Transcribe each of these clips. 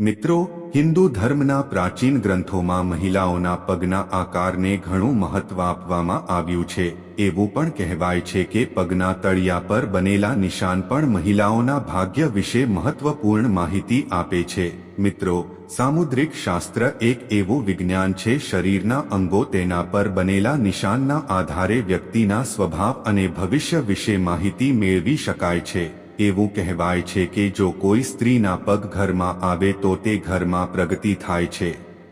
મિત્રો, હિન્દુ ધર્મના પ્રાચીન ગ્રંથોમાં મહિલાઓના પગના આકારને ઘણું મહત્વ આપવામાં આવ્યું છે. એવું પણ કહેવાય છે કે પગના તળિયા પર બનેલા નિશાન પણ મહિલાઓના ભાગ્ય વિશે મહત્વપૂર્ણ માહિતી આપે છે. મિત્રો, સામુદ્રિક શાસ્ત્ર એક એવું વિજ્ઞાન છે, શરીરના અંગો તેના પર બનેલા નિશાનના આધારે વ્યક્તિના સ્વભાવ અને ભવિષ્ય વિશે માહિતી મેળવી શકાય છે. એવું કહેવાય છે કે જો કોઈ સ્ત્રીના પગ ઘરમાં આવે તો તે ઘરમાં પ્રગતિ થાય છે.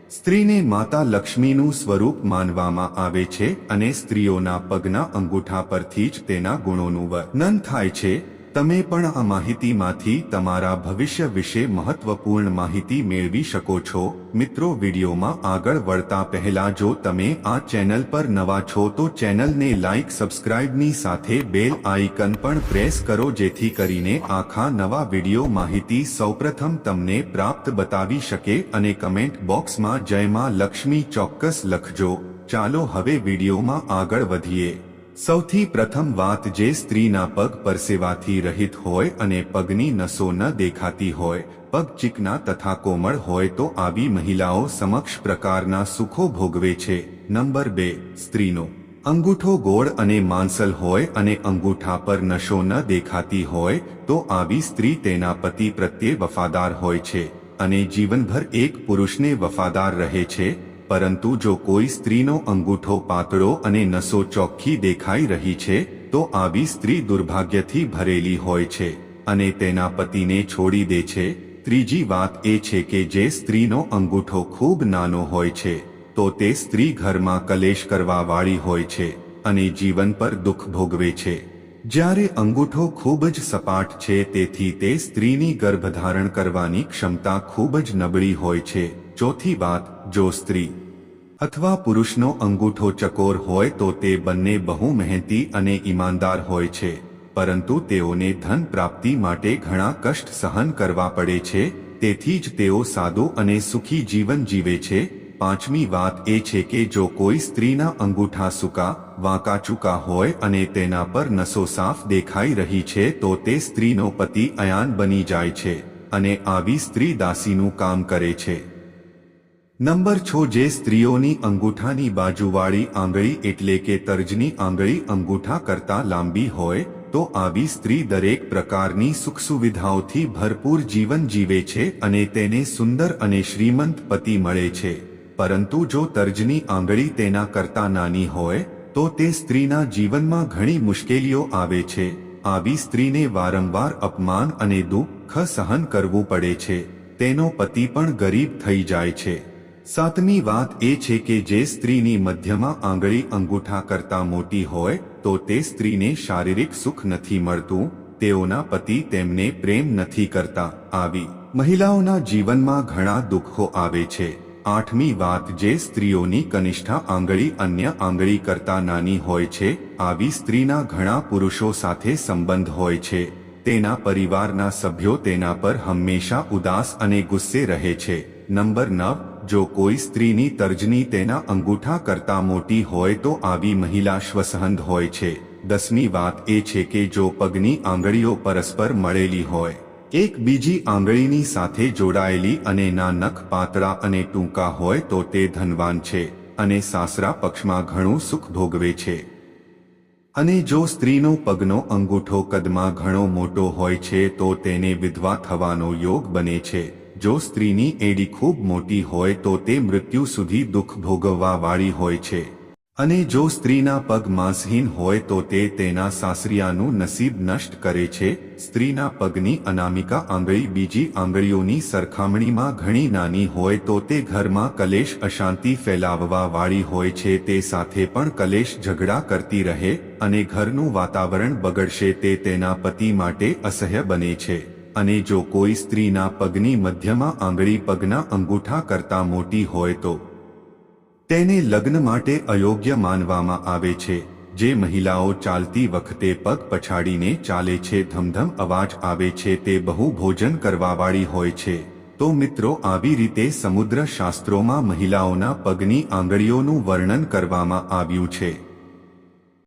સ્ત્રીને માતા લક્ષ્મીનું સ્વરૂપ માનવામાં આવે છે અને સ્ત્રીઓના પગના અંગૂઠા પરથી જ તેના ગુણોનું વર્ણન થાય છે. તમે પણ આ માહિતીમાંથી તમારા ભવિષ્ય વિશે મહત્વપૂર્ણ માહિતી મેળવી શકો છો. મિત્રો, વિડીયોમાં આગળ વળતા પહેલા જો તમે આ ચેનલ પર નવા છો, તો ચેનલને લાઇક સબસ્ક્રાઇબની સાથે બેલ આઇકન પણ પ્રેસ કરો, જેથી કરીને આખા નવા વીડિયો માહિતી સૌપ્રથમ તમને પ્રાપ્ત બતાવી શકે અને કમેન્ટ બોક્સમાં જયમાં લક્ષ્મી ચોક્કસ લખજો. ચાલો હવે વિડીયોમાં આગળ વધીએ. સૌથી પ્રથમ વાત જે સ્ત્રીના પગ પરસેવાથી રહિત હોય અને પગની નસો ન દેખાતી હોય, પગ ચીકના તથા કોમળ હોય તો આવી મહિલાઓ સમક્ષ પ્રકારના સુખો ભોગવે છે. નંબર બે, સ્ત્રીનો. અંગૂઠો ગોળ અને માંસલ હોય અને અંગૂઠા પર નશો ન દેખાતી હોય, તો આવી સ્ત્રી તેના પતિ પ્રત્યે વફાદાર હોય છે અને જીવનભર એક પુરુષને વફાદાર રહે છે. પરંતુ જો કોઈ સ્ત્રીનો અંગૂઠો પાતળો અને નસો ચોખ્ખી દેખાઈ રહી છે, તો આવી સ્ત્રી દુર્ભાગ્યથી ભરેલી હોય છે અને તેના પતિને છોડી દે છે. ત્રીજી વાત એ છે કે જે સ્ત્રીનો અંગૂઠો ખૂબ નાનો હોય છે, તો તે સ્ત્રી ઘરમાં કલેશ કરવા વાળી હોય છે અને જીવન પર દુઃખ ભોગવે છે. જ્યારે અંગૂઠો ખૂબ જ સપાટ છે, તેથી તે સ્ત્રીની ગર્ભધારણ કરવાની ક્ષમતા ખૂબ જ નબળી હોય છે. ચોથી વાત જો સ્ત્રી અથવા પુરુષનો અંગૂઠો ચકોર હોય તો તે બંને બહુ મહેનતી અને ઈમાનદાર હોય છે, પરંતુ તેઓને ધન પ્રાપ્તિ માટે ઘણા કષ્ટ સહન કરવા પડે છે, તેથી જ તેઓ સાદું અને સુખી જીવન જીવે છે. પાંચમી વાત એ છે કે જો કોઈ સ્ત્રીના અંગૂઠા સૂકા વાંકાચૂકા હોય અને તેના પર નસો સાફ દેખાઈ રહી છે, તો તે સ્ત્રીનો પતિ અયાન બની જાય છે અને આવી સ્ત્રી દાસીનું કામ કરે છે. નંબર છો જે સ્ત્રીઓની અંગૂઠાની બાજુવાળી આંગળી એટલે કે તર્જની આંગળી અંગૂઠા કરતા લાંબી હોય, તો આવી સ્ત્રી દરેક પ્રકારની સુખ સુવિધાઓથી ભરપૂર જીવન જીવે છે અને તેને સુંદર અને શ્રીમંત પતિ મળે છે. પરંતુ જો તર્જની આંગળી તેના કરતા નાની હોય, તો તે સ્ત્રીના જીવનમાં ઘણી મુશ્કેલીઓ આવે છે. આવી સ્ત્રીને વારંવાર અપમાન અને દુઃખ સહન કરવું પડે છે. તેનો પતિ પણ ગરીબ થઈ જાય છે. સાતમી વાત એ છે કે જે સ્ત્રીની મધ્યમાં આંગળી અંગૂઠા કરતા મોટી હોય, તો તે સ્ત્રીને શારીરિક સુખ નથી મળતું, તેઓના પતિ તેમને પ્રેમ નથી કરતા. આવી મહિલાઓના જીવનમાં ઘણા દુઃખો આવે છે. આઠમી વાત જે સ્ત્રીઓની કનિષ્ઠા આંગળી અન્ય આંગળી કરતા નાની હોય છે, આવી સ્ત્રીના ઘણા પુરુષો સાથે સંબંધ હોય છે. તેના પરિવારના સભ્યો તેના પર હંમેશા ઉદાસ અને ગુસ્સે રહે છે. નંબર નવ જો કોઈ સ્ત્રીની તર્જની તેના અંગૂઠા કરતા મોટી હોય તો આવી મહિલા શ્વસહંદ હોય છે. દસમી વાત એ છે કે જો પગની આંગળીઓ પરસ્પર મળેલી હોય, એક બીજી આંગળીની સાથે જોડાયેલી અને ના નખ પાતળા અને ટૂંકા હોય તો તે ધનવાન છે અને સાસરા પક્ષમાં ઘણું સુખ ભોગવે છે. અને જો સ્ત્રીનો પગનો અંગૂઠો કદમાં ઘણો મોટો હોય છે તો તેને વિધવા થવાનો યોગ બને છે. જો સ્ત્રીની એડી ખૂબ મોટી હોય તો તે મૃત્યુ સુધી દુઃખ ભોગવવા વાળી હોય છે. અને જો સ્ત્રીના પગ માંસહીન હોય તો તે તેના સાસરિયાનું નસીબ નષ્ટ કરે છે. સ્ત્રીના પગની અનામિકા આંગળી બીજી આંગળીઓની સરખામણીમાં ઘણી નાની હોય તો તે ઘરમાં કલેશ અશાંતિ ફેલાવવા વાળી હોય છે. તે સાથે પણ કલેશ ઝઘડા કરતી રહે અને ઘરનું વાતાવરણ બગડશે. તે તેના પતિ માટે અસહ્ય બને છે. અને જો કોઈ સ્ત્રીના પગની મધ્યમાં આંગળી પગના અંગૂઠા કરતા મોટી હોય તો તેને લગ્ન માટે અયોગ્ય માનવામાં આવે છે. જે મહિલાઓ ચાલતી વખતે પગ પછાડીને ચાલે છે, ધમધમ અવાજ આવે છે, તે બહુ ભોજન કરવાવાળી હોય છે. તો મિત્રો, આવી રીતે સમુદ્ર શાસ્ત્રોમાં મહિલાઓના પગની આંગળીઓનું વર્ણન કરવામાં આવ્યું છે.